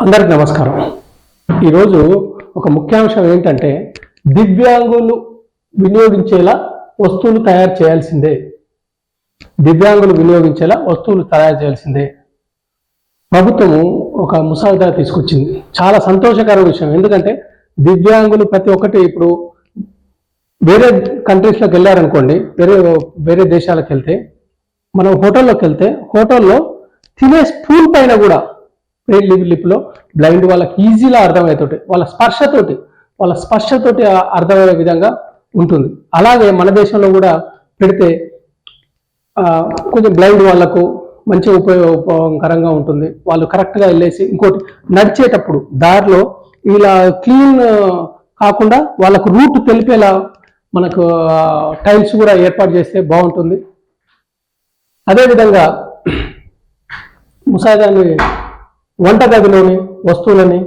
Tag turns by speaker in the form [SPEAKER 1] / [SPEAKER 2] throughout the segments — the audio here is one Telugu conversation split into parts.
[SPEAKER 1] అందరికి నమస్కారం. ఈరోజు ఒక ముఖ్యాంశం ఏంటంటే దివ్యాంగులు వినియోగించేలా వస్తువులు తయారు చేయాల్సిందే. దివ్యాంగులు వినియోగించేలా వస్తువులు తయారు చేయాల్సిందే. ప్రభుత్వం ఒక ముసాయిదా తీసుకొచ్చింది. చాలా సంతోషకర విషయం. ఎందుకంటే దివ్యాంగులు ప్రతి ఒక్కటి ఇప్పుడు వేరే కంట్రీస్లోకి వెళ్ళారనుకోండి వేరే వేరే దేశాలకు వెళ్తే మనం హోటల్లోకి వెళ్తే హోటల్లో తినే స్పూన్ పైన కూడా బ్రెయిన్ లిప్ లిప్లో బ్లైండ్ వాళ్ళకి ఈజీగా అర్థమయ్యేతోటి వాళ్ళ స్పర్శతోటి వాళ్ళ స్పర్శతోటి అర్థమయ్యే విధంగా ఉంటుంది. అలాగే మన దేశంలో కూడా పెడితే కొంచెం బ్లైండ్ వాళ్ళకు మంచి ఉపయోగకరంగా ఉంటుంది. వాళ్ళు కరెక్ట్గా వెళ్ళేసి ఇంకోటి నడిచేటప్పుడు దారిలో ఇలా క్లీన్ కాకుండా వాళ్ళకు రూట్ తెలిపేలా మనకు టైల్స్ కూడా ఏర్పాటు చేస్తే బాగుంటుంది. అదేవిధంగా ముసాయిదాని వంటగదిలోని వస్తువులని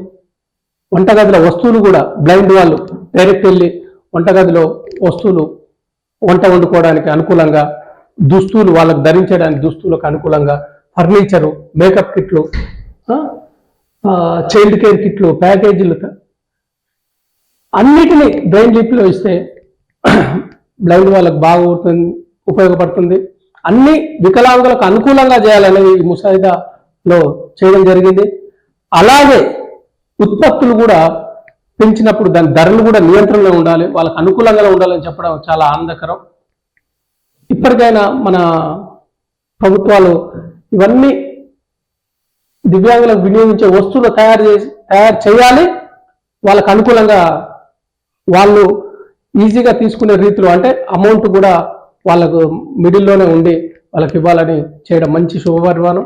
[SPEAKER 1] వంటగదిలో వస్తువులు కూడా బ్లైండ్ వాళ్ళు డైరెక్ట్ వెళ్ళి వంటగదిలో వస్తువులు వంట వండుకోవడానికి అనుకూలంగా దుస్తులు వాళ్ళకు ధరించడానికి దుస్తులకు అనుకూలంగా ఫర్నిచరు మేకప్ కిట్లు చైల్డ్ కేర్ కిట్లు ప్యాకేజీలు అన్నిటినీ బ్రెయిన్ లిప్లో ఇస్తే బ్లైండ్ వాళ్ళకు బాగా ఉపయోగపడుతుంది. అన్ని వికలాంగులకు అనుకూలంగా చేయాలనేది ఈ లో చేయడం జరిగింది. అలాగే ఉత్పత్తులు కూడా పెంచినప్పుడు దాని ధరలు కూడా నియంత్రణలో ఉండాలి వాళ్ళకు అనుకూలంగా ఉండాలని చెప్పడం చాలా ఆనందకరం. ఇప్పటికైనా మన ప్రభుత్వాలు ఇవన్నీ దివ్యాంగులకు వినియోగించే వస్తువులు తయారు చేసి తయారు చేయాలి. వాళ్ళకు అనుకూలంగా వాళ్ళు ఈజీగా తీసుకునే రీతిలో అంటే అమౌంట్ కూడా వాళ్ళకు మిడిల్లోనే ఉండి వాళ్ళకి ఇవ్వాలని చేయడం మంచి శుభపరిమాణం